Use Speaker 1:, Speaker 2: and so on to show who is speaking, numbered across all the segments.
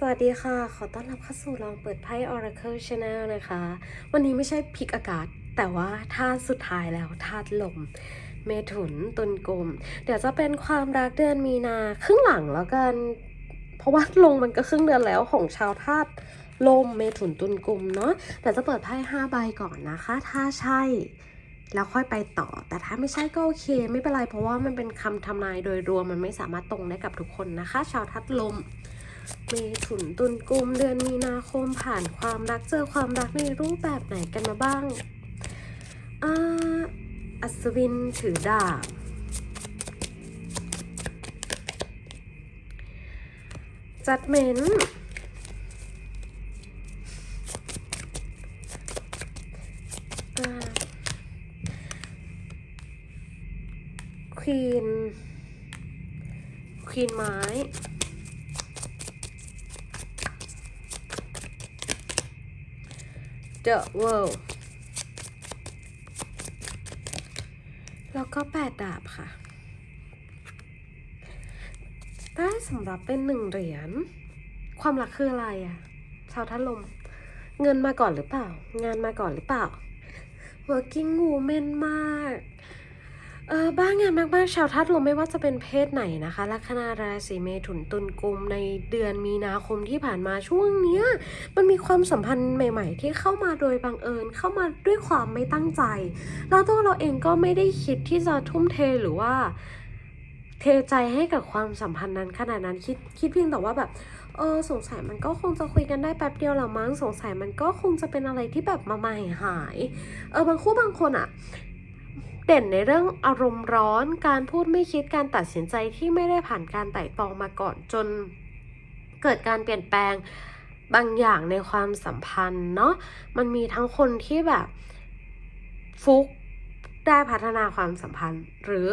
Speaker 1: สวัสดีค่ะ ขอต้อนรับเข้าสู่ลองเปิดไพ่ Oracle Channel นะคะ วันนี้ไม่ใช่พิกอากาศ แต่ว่าธาตุสุดท้ายแล้วธาตุลม เมถุนตุลกลม เดี๋ยวจะเป็นความรักเดือนมีนาครึ่งหลังแล้วกัน เพราะว่าลงมันก็ครึ่งเดือนแล้วของชาวธาตุลมเมถุนตุลกลมเนาะเดี๋ยวจะเปิดไพ่ห้าใบก่อนนะคะ ถ้าใช่แล้วค่อยไปต่อ แต่ถ้าไม่ใช่ก็โอเค ไม่เป็นไร เพราะว่ามันเป็นคำทำนายโดยรวมมันไม่สามารถตรงได้กับทุกคนนะคะ ชาวทัดลม เมถุนตุลกุมเดือนมีนาคมผ่านความรักเจอความรักในรูปแบบไหนกันมาบ้างอ่าอัศวินถือดาบจัดเมนควีนควีนไม้ The World แล้วก็แปดดาบค่ะ ได้สำหรับเป็นหนึ่งเหรียญ ความรักคืออะไรอะชาวท่าลม เงินมาก่อนหรือเปล่า งานมาก่อนหรือเปล่า working woman มาก เออบ้างงานมากๆชาวทัดลมไม่ว่าจะเป็นเพศไหนนะคะลัคนาราศีเมถุนตุลกุมในเดือนมีนาคมที่ผ่านมาช่วงเนี้ย มันมีความสัมพันธ์ใหม่ ๆ ที่เข้ามาโดยบังเอิญเข้ามาด้วยความไม่ตั้งใจ แล้วตัวเราเองก็ไม่ได้คิดที่จะทุ่มเทหรือว่า เทใจให้กับความสัมพันธ์นั้นขนาดนั้นคิดคิดเพียงแต่ว่าแบบเออสงสัยมันก็คงจะคุยกันได้แป๊บเดียวละมั้งสงสัยมันก็คงจะเป็นอะไรที่แบบมาใหม่หายเออบางคู่บางคนอะ เด่นในเรื่องอารมณ์ร้อน การพูดไม่คิดการตัดสินใจที่ไม่ได้ผ่านการไต่ตองมาก่อนจน เกิดการเปลี่ยนแปลงบางอย่างในความสัมพันธ์เนาะมันมีทั้งคนที่แบบฟุกได้พัฒนาความสัมพันธ์ หรือ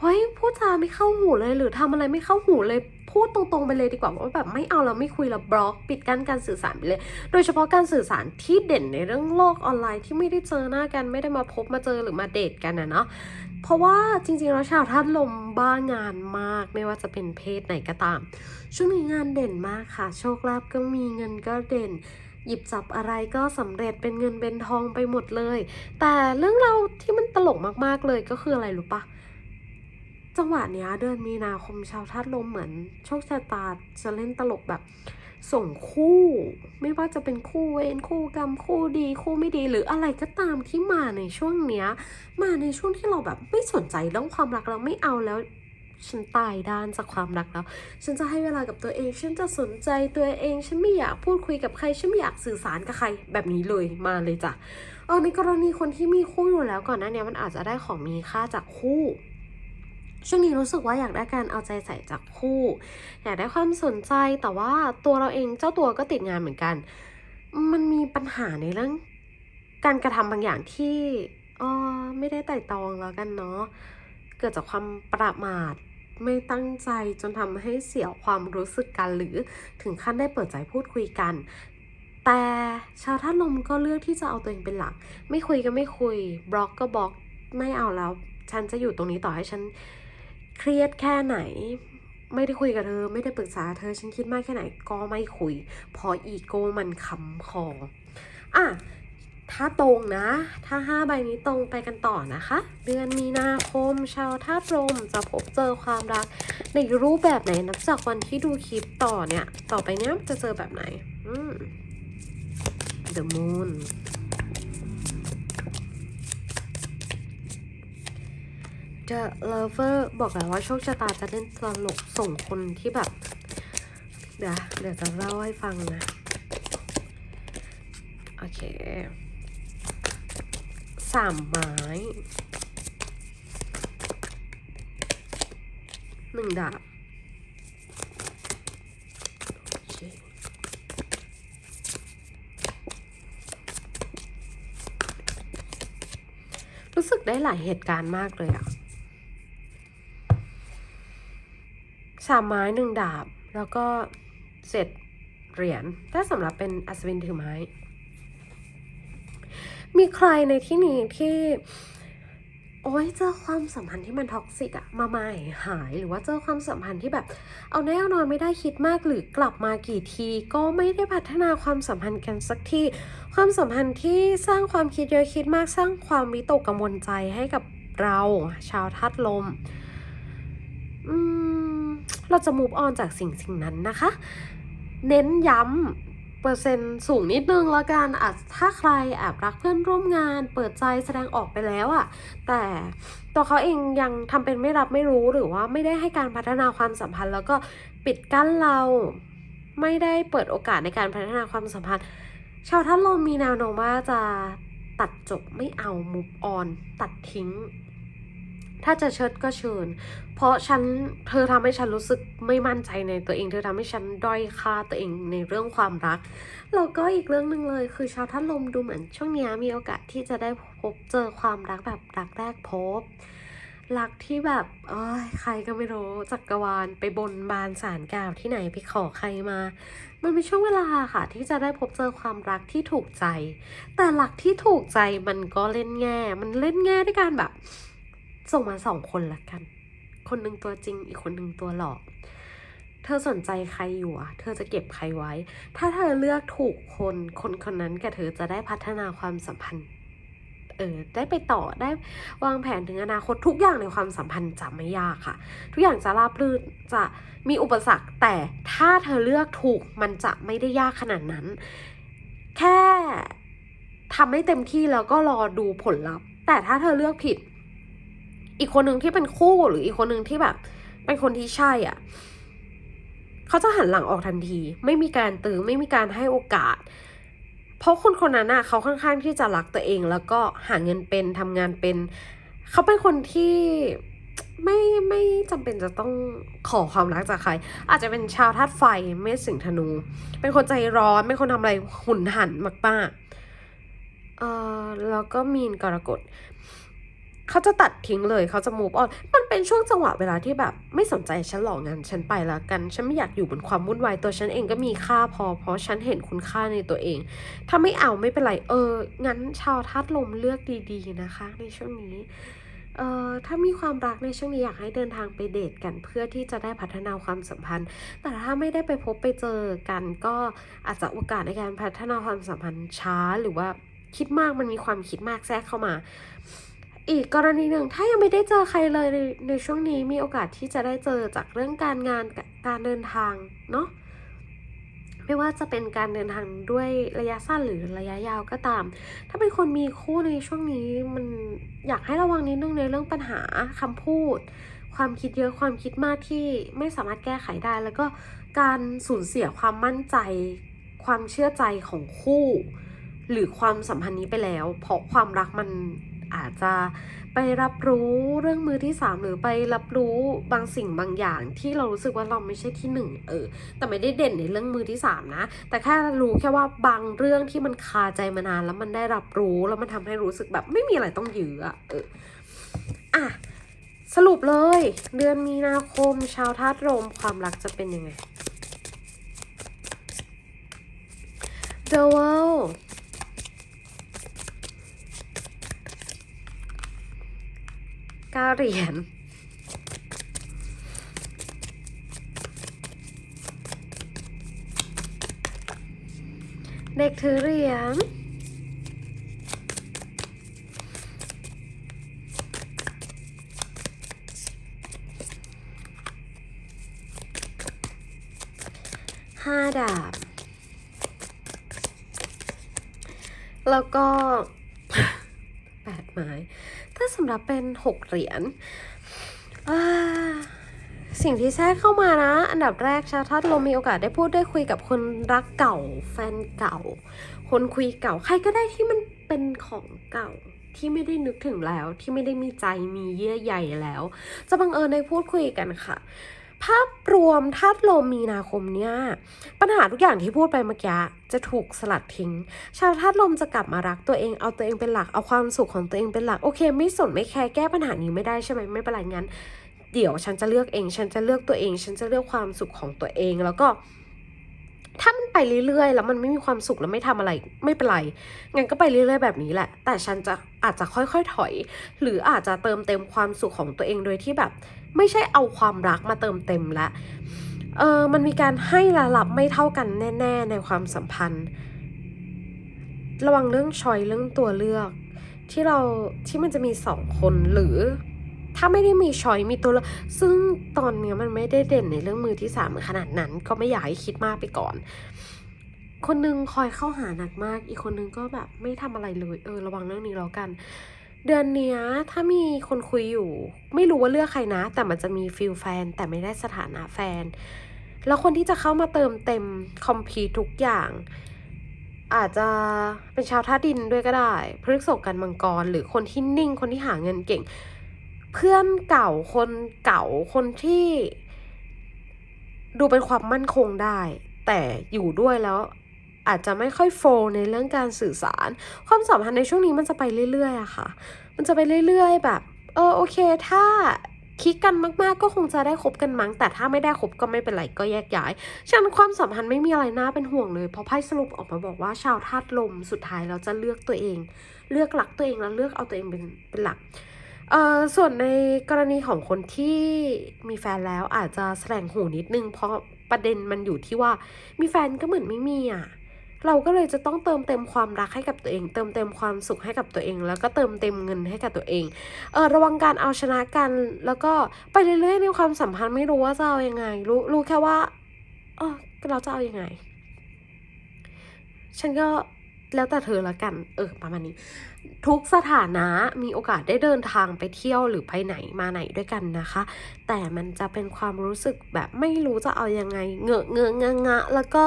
Speaker 1: เฮ้ยพูดจาไม่เข้าหูเลย หรือทำอะไรไม่เข้าหูเลยพูดตรงๆไปเลยดีกว่าว่าแบบไม่เอาแล้วไม่คุยแล้วบล็อกปิดกั้นการสื่อสารไปเลย โดยเฉพาะการสื่อสารที่เด่นในเรื่องโลกออนไลน์ที่ไม่ได้เจอหน้ากันไม่ได้มาพบมาเจอหรือมาเดทกันนะเนาะเพราะว่าจริงๆแล้วชาวธาตุลมบ้างานมาก ไม่ว่าจะเป็นเพศไหนก็ตาม ช่วงนี้งานเด่นมากค่ะ โชคลาภก็มีเงินก็เด่นหยิบจับอะไรก็สำเร็จเป็นเงินเป็นทองไปหมดเลย แต่เรื่องเราที่มันตลกมากๆเลยก็คืออะไรรู้ปะ จังหวะเนี้ยเดือนมีนาคมชาวธาตุลมเหมือน โชคชะตาจะเล่นตลกแบบส่งคู่ ไม่ว่าจะเป็นคู่เวรคู่กรรมคู่ดีคู่ไม่ดีหรืออะไรก็ตามที่มาในช่วงเนี้ย มาในช่วงที่เราแบบไม่สนใจเรื่องความรักเราไม่เอาแล้วฉันตายด้านจากความรักแล้ว ฉันจะให้เวลากับตัวเอง ฉันจะสนใจตัวเอง ฉันไม่อยากพูดคุยกับใคร ฉันไม่อยากสื่อสารกับใคร แบบนี้เลยมาเลยจ้ะ เออในกรณีคนที่มีคู่อยู่แล้วก่อนหน้านี้มันอาจจะได้ของมีค่าจากคู่ ช่วงนี้รู้สึกว่าอยากได้การเอาใจใส่จากคู่ อยากได้ความสนใจแต่ว่าตัวเราเองเจ้าตัวก็ติดงานเหมือนกัน มันมีปัญหาในเรื่อง การกระทำบางอย่างที่เออไม่ได้ไต่ตองแล้วกันเนาะเกิดจากความประมาทไม่ตั้งใจจนทำให้เสียความรู้สึกกัน หรือถึงขั้นได้เปิดใจพูดคุยกัน แต่ชาวท่าตุลมก็เลือกที่จะเอาตัวเองเป็นหลัก ไม่คุยก็ไม่คุย บล็อกก็บล็อกไม่เอาแล้ว ฉันจะอยู่ตรงนี้ต่อให้ฉัน เครียดแค่ไหน ไม่ได้คุยกับเธอ ไม่ได้ปรึกษาเธอ ฉันคิดมากแค่ไหนก็ไม่คุยเพออีโก้มันคำคออะถ้าตรงนะ ถ้าห้าใบนี้ตรงไปกันต่อนะคะ เดือนมีนาคม ชาวธาตุลมจะพบเจอความรัก ในรูปแบบไหนนับจากวันที่ดูคลิปต่อเนี่ย ต่อไปเนี้ยจะเจอแบบไหน อืม The Moon The Lover บอกแล้วว่าโชคชะตาจะเล่นตลกส่งคนที่แบบ เดี๋ยวเดี๋ยวจะเล่าให้ฟังนะ โอเคสามไม้หนึ่งดาบรู้สึกได้หลายเหตุการณ์มากเลยอะ สามไม้หนึ่งดาบ แล้วก็เจ็ดเหรียญถ้าสำหรับเป็นอัศวินถือไม้ มีใครในที่นี้ที่ โอ้ยเจอความสัมพันธ์ที่มันท็อกซิกอะมาใหม่หายหรือว่าเจอความสัมพันธ์ที่แบบ เอาแน่เอานอนไม่ได้คิดมากหรือกลับมากี่ทีก็ไม่ได้พัฒนาความสัมพันธ์กันสักทีความสัมพันธ์ที่สร้างความคิดเยอะคิดมากสร้างความวิตกกังวลใจให้กับเรา ชาวธาตุลม อืม เราจะ move on จากสิ่งสิ่งนั้นนะคะ เน้นย้ำเปอร์เซ็นต์สูงนิดนึงแล้วกันอาจถ้าใครแอบรักเพื่อนร่วมงาน เปิดใจแสดงออกไปแล้วอะแต่ตัวเขาเองยังทำเป็นไม่รับไม่รู้หรือว่าไม่ได้ให้การพัฒนาความสัมพันธ์ แล้วก็ปิดกั้นเราไม่ได้เปิดโอกาสในการพัฒนาความสัมพันธ์ ชาวท่านลมมีแนวโน้มว่าจะตัดจบไม่เอา move on ตัดทิ้ง ถ้าจะเชิดก็เชิญ เพราะฉันเธอทำให้ฉันรู้สึกไม่มั่นใจในตัวเอง เธอทำให้ฉันด้อยค่าตัวเองในเรื่องความรัก แล้วก็อีกเรื่องหนึ่งเลย คือชาวท่านลมดูเหมือนช่วงนี้มีโอกาสที่จะได้พบเจอความรักแบบรักแรกพบรักที่แบบเอ้ยใครก็ไม่รู้จักรวาลไปบนบานสารกล่าวที่ไหนไปขอใครมา มันเป็นช่วงเวลาค่ะ ที่จะได้พบเจอความรักที่ถูกใจ แต่หลักที่ถูกใจมันก็เล่นแง่ มันเล่นแง่ด้วยการแบบ ส่งมาสองคนละกัน คนหนึ่งตัวจริง อีกคนหนึ่งตัวหลอก เธอสนใจใครอยู่อะเธอจะเก็บใครไว้ ถ้าเธอเลือกถูกคน คนคนนั้นกับเธอจะได้พัฒนาความสัมพันธ์ เออ ได้ไปต่อ ได้วางแผนถึงอนาคตทุกอย่างในความสัมพันธ์จะไม่ยากค่ะ ทุกอย่างจะราบรื่น จะมีอุปสรรค แต่ถ้าเธอเลือกถูก มันจะไม่ได้ยากขนาดนั้น แค่ทำให้เต็มที่แล้วก็รอดูผลลัพธ์ แต่ถ้าเธอเลือกผิด อีกคนหนึ่งที่เป็นคู่หรืออีกคนหนึ่งที่แบบ เป็นคนที่ใช่อะเขาจะหันหลังออกทันที ไม่มีการตือไม่มีการให้โอกาส เพราะคนคนนั้นน่ะเขาค่อนข้างที่จะรักตัวเอง แล้วก็หาเงินเป็นทำงานเป็น เขาเป็นคนที่ไม่ไม่จำเป็นจะต้องขอความรักจากใคร อาจจะเป็นชาวธาตุไฟเมษสิงห์ธนู เป็นคนใจร้อนเป็นคนทำอะไรหุนหันมากๆเออแล้วก็มีนกรกฎ เขาจะตัดทิ้งเลยเขาจะ move on มันเป็นช่วงจังหวะเวลาที่แบบไม่สนใจฉันหรอกงานฉันไปแล้วกัน ฉันไม่อยากอยู่บนความวุ่นวายตัวฉันเองก็มีค่าพอ เพราะฉันเห็นคุณค่าในตัวเอง ถ้าไม่เอาไม่เป็นไร เออ งั้นชาวธาตุลมเลือกดีๆนะคะ ในช่วงนี้เอ่อถ้ามีความรักในช่วงนี้อยากให้เดินทางไปเดทกันเพื่อที่จะได้พัฒนาความสัมพันธ์ แต่ถ้าไม่ได้ไปพบไปเจอกัน ก็อาจจะโอกาสในการพัฒนาความสัมพันธ์ช้าหรือว่าคิดมากมันมีความคิดมากแทรกเข้ามา อีกกรณีหนึ่งถ้ายังไม่ได้เจอใครเลยในในช่วงนี้มีโอกาสที่จะได้เจอจากเรื่องการงานกับการเดินทางเนาะไม่ว่าจะเป็นการเดินทางด้วยระยะสั้นหรือระยะยาวก็ตาม ถ้าเป็นคนมีคู่ในช่วงนี้มันอยากให้ระวังนิดนึงในเรื่องปัญหาคำพูด ความคิดเยอะความคิดมากที่ไม่สามารถแก้ไขได้ แล้วก็การสูญเสียความมั่นใจ ความเชื่อใจของคู่ หรือความสัมพันธ์นี้ไปแล้ว เพราะความรักมัน อาจจะไปรับรู้เรื่องมือที่สามหรือไปรับรู้บางสิ่งบางอย่างที่เรารู้สึกว่าเราไม่ใช่ที่หนึ่งเออ แต่ไม่ได้เด่นในเรื่องมือที่สามนะ แต่แค่รู้แค่ว่าบางเรื่องที่มันคาใจมานานแล้วมันได้รับรู้แล้วมันทำให้รู้สึกแบบไม่มีอะไรต้องยื้ออะเอออะสรุปเลย เดือนมีนาคมชาวธาตุลมความรักจะเป็นยังไง The World ก้าเหรียญเด็กถือเหรียญห้าดาบ แล้วก็แปดไม้ ถ้าสำหรับเป็นหกเหรียญสิ่งที่แทรกเข้ามานะ อันดับแรกชาวทัศน์ลมมีโอกาสได้พูดได้คุยกับคนรักเก่า แฟนเก่า คนคุยเก่าใครก็ได้ที่มันเป็นของเก่าที่ไม่ได้นึกถึงแล้วที่ไม่ได้มีใจมีเยื่อใยแล้ว จะบังเอิญได้พูดคุยกันค่ะ้ารวมธาตุลมมีนาคมเนี่ยปัญหาทุกอย่างที่พูดไปเมื่อกี้จะถูกสลัดทิ้ง ชาวธาตุลมจะกลับมารักตัวเองเอาตัวเองเป็นหลักเอาความสุขของตัวเองเป็นหลักโอเค ไม่สนไม่แคร์แก้ปัญหานี้ไม่ได้ใช่ไหมไม่เป็นไรงั้น เดี๋ยวฉันจะเลือกเอง ฉันจะเลือกตัวเอง ฉันจะเลือกความสุขของตัวเองแล้วก็ ถ้ามันไปเรื่อยๆ แล้วมันไม่มีความสุขแล้วไม่ทำอะไร ไม่เป็นไรงั้นก็ไปเรื่อยๆแบบนี้แหละ แต่ฉันจะอาจจะค่อยๆถอย หรืออาจจะเติมเต็มความสุขของตัวเองโดยที่แบบ ไม่ใช่เอาความรักมาเติมเต็มละเออมันมีการให้และรับไม่เท่ากันแน่ ๆ ในความสัมพันธ์ ระวังเรื่องชอยเรื่องตัวเลือก ที่เราที่มันจะมีสองคนหรือ ถ้าไม่ได้มีชอยมีตัวเลือกซึ่งตอนนี้มันไม่ได้เด่นในเรื่องมือที่สามขนาดนั้น ก็ไม่อยากให้คิดมากไปก่อน คนนึงคอยเข้าหาหนักมาก อีกคนนึงก็แบบไม่ทำอะไรเลยเออระวังเรื่องนี้แล้วกัน เดือนเนี้ยถ้ามีคนคุยอยู่ ไม่รู้ว่าเลือกใครนะ แต่มันจะมีฟิลแฟน แต่ไม่ได้สถานะแฟน แล้วคนที่จะเข้ามาเติมเต็มคอมพลีทุกอย่างอาจจะเป็นชาวท่าดินด้วยก็ได้พฤกษกกันมังกร หรือคนที่นิ่งคนที่หาเงินเก่ง เพื่อนเก่าคนเก่าคนที่ ดูเป็นความมั่นคงได้ แต่อยู่ด้วยแล้วอาจจะไม่ค่อยโฟล์ในเรื่องการสื่อสาร ความสัมพันธ์ในช่วงนี้มันจะไปเรื่อยๆอะค่ะ มันจะไปเรื่อย ๆ แบบ เออโอเค ถ้าคลิกกันมากๆ ก็คงจะได้คบกันมั้ง แต่ถ้าไม่ได้คบก็ไม่เป็นไรก็แยกย้าย ฉะนั้นความสัมพันธ์ไม่มีอะไรน่าเป็นห่วงเลย เพราะไพ่สรุปออกมาบอกว่าชาวธาตุลมสุดท้ายเราจะเลือกตัวเอง เลือกหลักตัวเองแล้วเลือกเอาตัวเองเป็นเป็นหลัก เอ่อส่วนในกรณีของคนที่มีแฟนแล้วอาจจะแสดงหูนิดนึง เพราะประเด็นมันอยู่ที่ว่ามีแฟนก็เหมือนไม่มีอะเราก็เลยจะต้องเติมเต็มความรักให้กับตัวเอง เติมเต็มความสุขให้กับตัวเอง แล้วก็เติมเต็มเงินให้กับตัวเองเออระวังการเอาชนะกัน แล้วก็ไปเรื่อยๆในความสัมพันธ์ไม่รู้ว่าจะเอาอยังไง รู้รู้แค่ว่าเออเราจะเอาอยังไง ฉันก็ แล้วแต่เธอละกัน เออ ประมาณนี้ ทุกสถานะมีโอกาสได้เดินทางไปเที่ยวหรือไปไหนมาไหนด้วยกันนะคะ แต่มันจะเป็นความรู้สึกแบบไม่รู้จะเอายังไง เงอะเงอะงะงะแล้วก็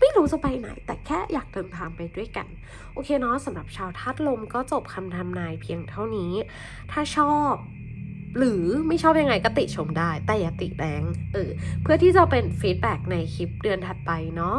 Speaker 1: ไม่รู้จะไปไหน แต่แค่อยากเดินทางไปด้วยกัน โอเคเนาะสำหรับชาวธาตุลมก็จบคำทำนายเพียงเท่านี้ ถ้าชอบหรือไม่ชอบยังไงก็ติชมได้ แต่อย่าติแรงเออเพื่อที่จะเป็นฟีดแบ็กในคลิปเดือนถัดไปเนาะ